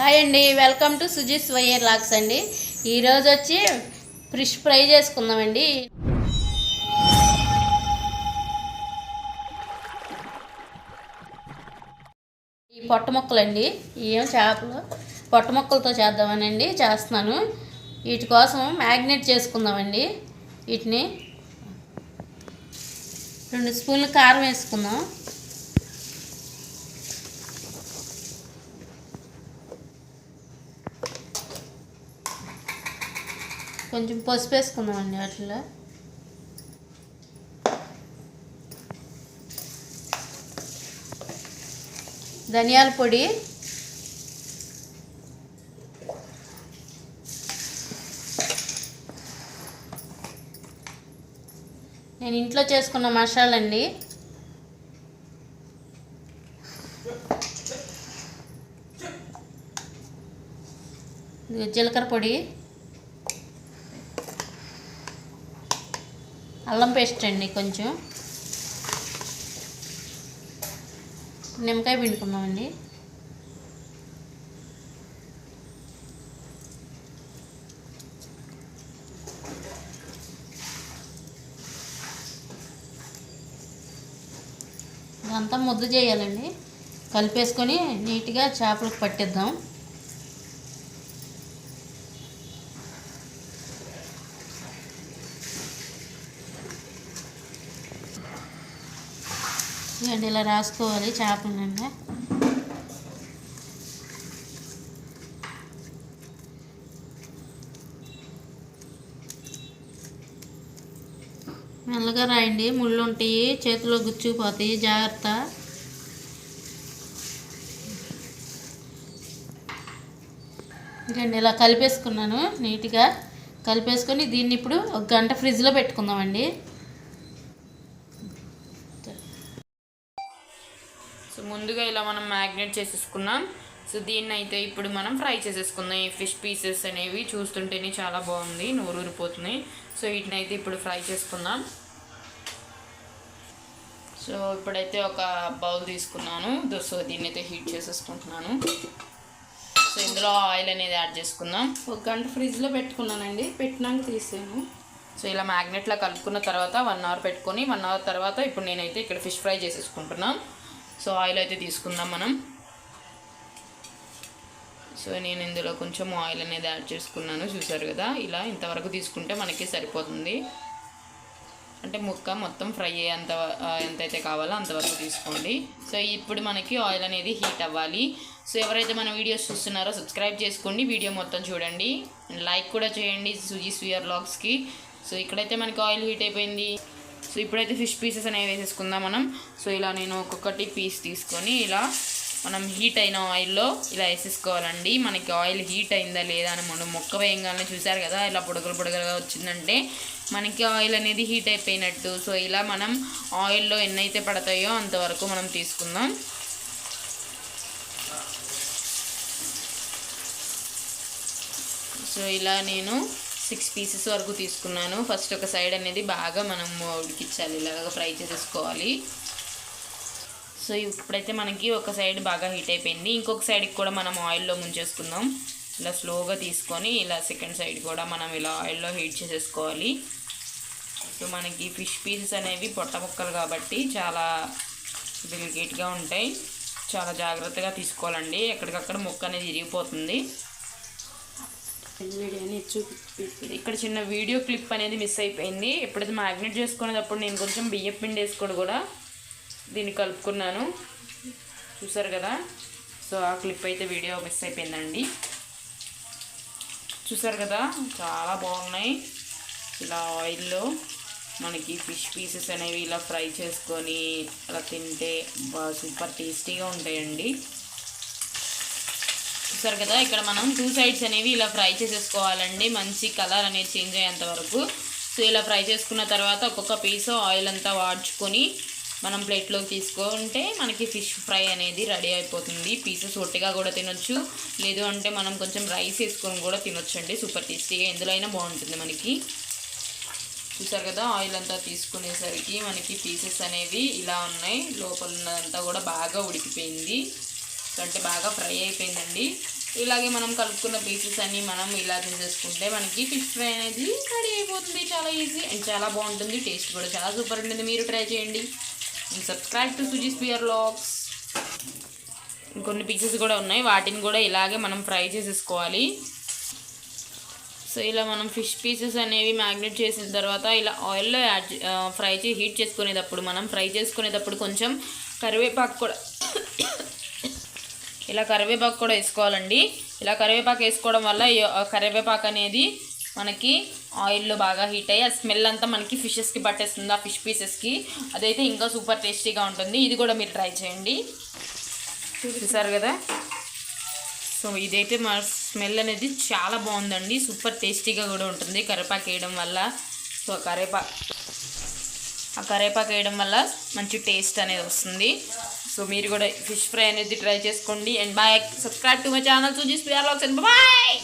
Hi అండి welcome to Sujith వైయర్ లాక్స్ అండి. ఈరోజు వచ్చి ఫిష్ ఫ్రై చేసుకుందామండి. ఈ పొట్ట ముక్కలండి ఏం చేపలు? పొట్ట ముక్కలతో చేద్దామనండి చేస్తున్నాను. వీటి కోసం మ్యాగ్నెట్ చేసుకుందామండి. వీటిని రెండు స్పూన్లు కారం వేసుకుందాం. కొంచెం పసుపు వేసుకుందామండి వాటిలో. ధనియాల పొడి. నేను ఇంట్లో చేసుకున్న మసాలా అండి జీలకర్ర పొడి. అల్లం పేస్ట్ అండి కొంచెం. నిమ్మకాయ పిండుకుందామండి. ఇదంతా ముద్ద చేయాలండి. కలిపేసుకొని నీట్గా చేపలకు పట్టిద్దాం. చూడండి ఇలా రాసుకోవాలి చేపలండి మెల్లగా రాయండి ముళ్ళు ఉంటాయి చేతిలో గుచ్చుకుపోతాయి జాగ్రత్త. ఇంకండి ఇలా కలిపేసుకున్నాను నీట్గా కలిపేసుకొని దీన్ని ఇప్పుడు ఒక గంట ఫ్రిడ్జ్లో పెట్టుకుందామండి సో ముందుగా ఇలా మనం మ్యాగ్నేట్ చేసేసుకున్నాం. సో దీన్ని అయితే ఇప్పుడు మనం ఫ్రై చేసేసుకుందాం. ఈ ఫిష్ పీసెస్ అనేవి చూస్తుంటేనే చాలా బాగుంది. నోరు ఊరిపోతున్నాయి సో వీటిని అయితే ఇప్పుడు ఫ్రై చేసుకుందాం. సో ఇప్పుడైతే ఒక బౌల్ తీసుకున్నాను. సో దీన్ని అయితే హీట్ చేసేసుకుంటున్నాను. సో ఇందులో ఆయిల్ అనేది యాడ్ చేసుకుందాం. ఒక గంట ఫ్రిడ్జ్లో పెట్టుకున్నానండి. పెట్టినాక తీసాను సో ఇలా మ్యాగ్నెట్లో కలుపుకున్న తర్వాత వన్ అవర్ పెట్టుకొని వన్ అవర్ తర్వాత ఇప్పుడు నేనైతే ఇక్కడ ఫిష్ ఫ్రై చేసేసుకుంటున్నాం. సో ఆయిల్ అయితే తీసుకుందాం మనం. సో నేను ఇందులో కొంచెం ఆయిల్ అనేది యాడ్ చేసుకున్నాను చూసారు కదా? ఇలా ఇంతవరకు తీసుకుంటే మనకి సరిపోతుంది. అంటే ముక్క మొత్తం ఫ్రై అయ్యేంత ఎంతైతే కావాలో అంతవరకు తీసుకోండి. సో ఇప్పుడు మనకి ఆయిల్ అనేది హీట్ అవ్వాలి. సో ఎవరైతే మన వీడియోస్ చూస్తున్నారో సబ్స్క్రైబ్ చేసుకోండి వీడియో మొత్తం చూడండి. లైక్ కూడా చేయండి సుజీ స్వియర్ లాగ్స్కి. సో ఇక్కడైతే మనకి ఆయిల్ హీట్ అయిపోయింది. సో ఇప్పుడైతే ఫిష్ పీసెస్ అనేవి వేసేసుకుందాం మనం. సో ఇలా నేను ఒక్కొక్కటి పీస్ తీసుకొని ఇలా మనం హీట్ అయిన ఆయిల్లో ఇలా వేసేసుకోవాలండి. మనకి ఆయిల్ హీట్ అయిందా లేదా అని మనం మొక్క వేయంగానే చూసారు కదా ఇలా పొడగలు పొడగలుగా వచ్చిందంటే మనకి ఆయిల్ అనేది హీట్ అయిపోయినట్టు. సో ఇలా మనం ఆయిల్లో ఎన్నైతే పడతాయో అంతవరకు మనం తీసుకుందాం. సో ఇలా నేను సిక్స్ పీసెస్ వరకు తీసుకున్నాను. ఫస్ట్ ఒక సైడ్ అనేది బాగా మనం ఉడికించాలి ఇలాగ ఫ్రై చేసేసుకోవాలి. సో ఇప్పుడైతే మనకి ఒక సైడ్ బాగా హీట్ అయిపోయింది. ఇంకొక సైడ్కి కూడా మనం ఆయిల్లో ముంచేసుకుందాం. ఇలా స్లోగా తీసుకొని ఇలా సెకండ్ సైడ్ కూడా మనం ఇలా ఆయిల్లో హీట్ చేసేసుకోవాలి. సో మనకి ఫిష్ పీసెస్ అనేవి పొట్ట ముక్కలు కాబట్టి చాలా డెలికేట్గా ఉంటాయి. చాలా జాగ్రత్తగా తీసుకోవాలండి. ఎక్కడికక్కడ ముక్క అనేది ఇరిగిపోతుంది అని చూపి ఇక్కడ చిన్న వీడియో క్లిప్ అనేది మిస్ అయిపోయింది. ఎప్పుడైతే మ్యాగ్నెట్ చేసుకునేటప్పుడు నేను కొంచెం బియ్యం పిండి వేసుకొని కూడా దీన్ని కలుపుకున్నాను. చూసారు కదా? సో ఆ క్లిప్ అయితే వీడియో మిస్ అయిపోయిందండి. చూసారు కదా? చాలా బాగున్నాయి. ఇలా ఆయిల్లో మనకి ఫిష్ పీసెస్ అనేవి ఇలా ఫ్రై చేసుకొని అలా తింటే బాగా సూపర్ టేస్టీగా ఉంటాయండి. చూసారు కదా ఇక్కడ మనం టూ సైడ్స్ అనేవి ఇలా ఫ్రై చేసేసుకోవాలండి. మంచి కలర్ అనేది చేంజ్ అయ్యేంత వరకు. సో ఇలా ఫ్రై చేసుకున్న తర్వాత ఒక్కొక్క పీస్ ఆయిల్ అంతా వాడ్చుకొని మనం ప్లేట్లోకి తీసుకుంటే మనకి ఫిష్ ఫ్రై అనేది రెడీ అయిపోతుంది. పీసెస్ ఒట్టిగా కూడా తినొచ్చు. లేదు అంటే మనం కొంచెం రైస్ వేసుకొని కూడా తినొచ్చండి. సూపర్ టేస్టీగా ఎందులో అయినా బాగుంటుంది మనకి. చూసారు కదా ఆయిల్ అంతా తీసుకునేసరికి మనకి పీసెస్ అనేవి ఇలా ఉన్నాయి. లోపల ఉన్నదంతా కూడా బాగా ఉడికిపోయింది. అంటే బాగా ఫ్రై అయిపోయిందండి. ఇలాగే మనం కలుపుకున్న పీసెస్ అన్నీ మనం ఇలా తీసేసుకుంటే మనకి ఫిష్ ఫ్రై అనేది రెడీ అయిపోతుంది చాలా ఈజీ అండ్ చాలా బాగుంటుంది టేస్ట్ కూడా చాలా సూపర్ ఉంటుంది. మీరు ట్రై చేయండి. సబ్స్క్రైబ్ టు సుజీస్ పియర్ లాక్స్ ఇంకొన్ని పీసెస్ కూడా ఉన్నాయి. వాటిని కూడా ఇలాగే మనం ఫ్రై చేసేసుకోవాలి. సో ఇలా మనం ఫిష్ పీసెస్ అనేవి మ్యాగ్నెట్ చేసిన తర్వాత ఇలా ఆయిల్లో యాడ్ ఫ్రై చేసి హీట్ చేసుకునేటప్పుడు మనం ఫ్రై చేసుకునేటప్పుడు కొంచెం కరివేపాకు కూడా ఇలా కరివేపాకు కూడా వేసుకోవాలండి. ఇలా కరివేపాకు వేసుకోవడం వల్ల కరివేపాకు అనేది మనకి ఆయిల్లో బాగా హీట్ అయ్యి ఆ స్మెల్ అంతా మనకి ఫిషెస్కి పట్టేస్తుంది ఆ ఫిష్ పీసెస్కి అదైతే ఇంకా సూపర్ టేస్టీగా ఉంటుంది. ఇది కూడా మీరు ట్రై చేయండి. చూసారు కదా? సో ఇదైతే మా స్మెల్ అనేది చాలా బాగుందండి. సూపర్ టేస్టీగా కూడా ఉంటుంది కరివేపాకు వేయడం వల్ల. సో ఆ కరివేపాకు ఆ కరివేపాకు వేయడం వల్ల మంచి టేస్ట్ అనేది వస్తుంది. సో మీరు కూడా ఫిష్ ఫ్రై అనేది ట్రై చేసుకోండి. And bye subscribe to my channel చూసి బాయ్!